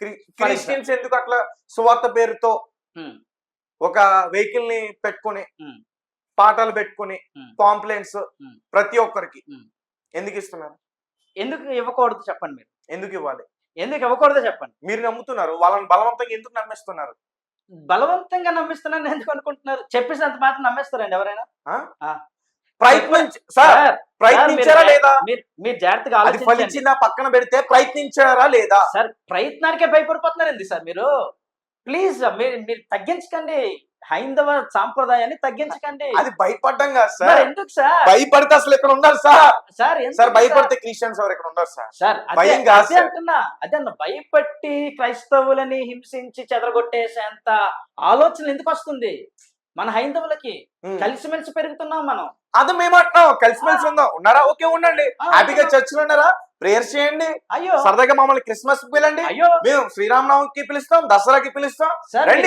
Christians ఎందుకు అట్లా సువార్త పేరుతో. ఒక వెహికల్ని పెట్టుకుని. పాటలు పెట్టుకుని Hmm. ప్రతి ఒక్కరికి. ఎందుకు ఇస్తున్నారు? ఎందుకు ఇవ్వకూడదు చెప్పండి మీరు? ఎందుకు ఇవ్వాలి? ఎందుకు ఇవ్వకూడదు చెప్పండి? మీరు నమ్ముతున్నారు వాళ్ళని బలవంతంగా ఎందుకు నమ్మిస్తున్నారు? బలవంతంగా నమ్మిస్తున్నాను ఎందుకు అనుకుంటున్నారు? చెప్పేసినంత మాత్రం నమ్మేస్తారండి ఎవరైనా? ప్రయత్నించి సార్ సార్, ప్రయత్నించారా లేదా? మీరు జాగ్రత్తగా అది ఫలించిందా పక్కన పెడితే ప్రయత్నించారా లేదా? సార్ ప్రయత్నానికే భయపడిపోతున్నారండి సార్ మీరు? ప్లీజ్ మీరు మీరు తగ్గించకండి. హైందవ సాంప్రదాయాన్ని తగ్గించకండి. అది భయపడ్డం కాదు సార్. ఎందుకు సార్? భయపడితే అసలు ఇక్కడ ఉండరు సార్. సార్ సార్ భయపడితే క్రిస్టియన్స్ ఎవరు ఇక్కడ ఉండరు సార్? సార్ భయం కాదు. అంటున్నా. అదే అన్న భయపట్టి క్రైస్తవులని హింసించి చెదరగొట్టేసేంత ఆలోచన ఎందుకు వస్తుంది? మన హైందవులకి. కలిసిమెలిసి పెరుగుతున్నాం మనం. అది మేము అంటున్నాం. కలిసిమెలిసి ఉందాం. ఉన్నారా? ఓకే ఉండండి. హ్యాపీగా. చర్చిలో ఉన్నారా? ప్రేయర్ చేయండి. అయ్యో. సరదాగా మమ్మల్ని క్రిస్మస్ పిలండి. అయ్యో. మేము శ్రీరామనవమికి పిలుస్తాం దసరాకి పిలుస్తాం. సార్. రండి.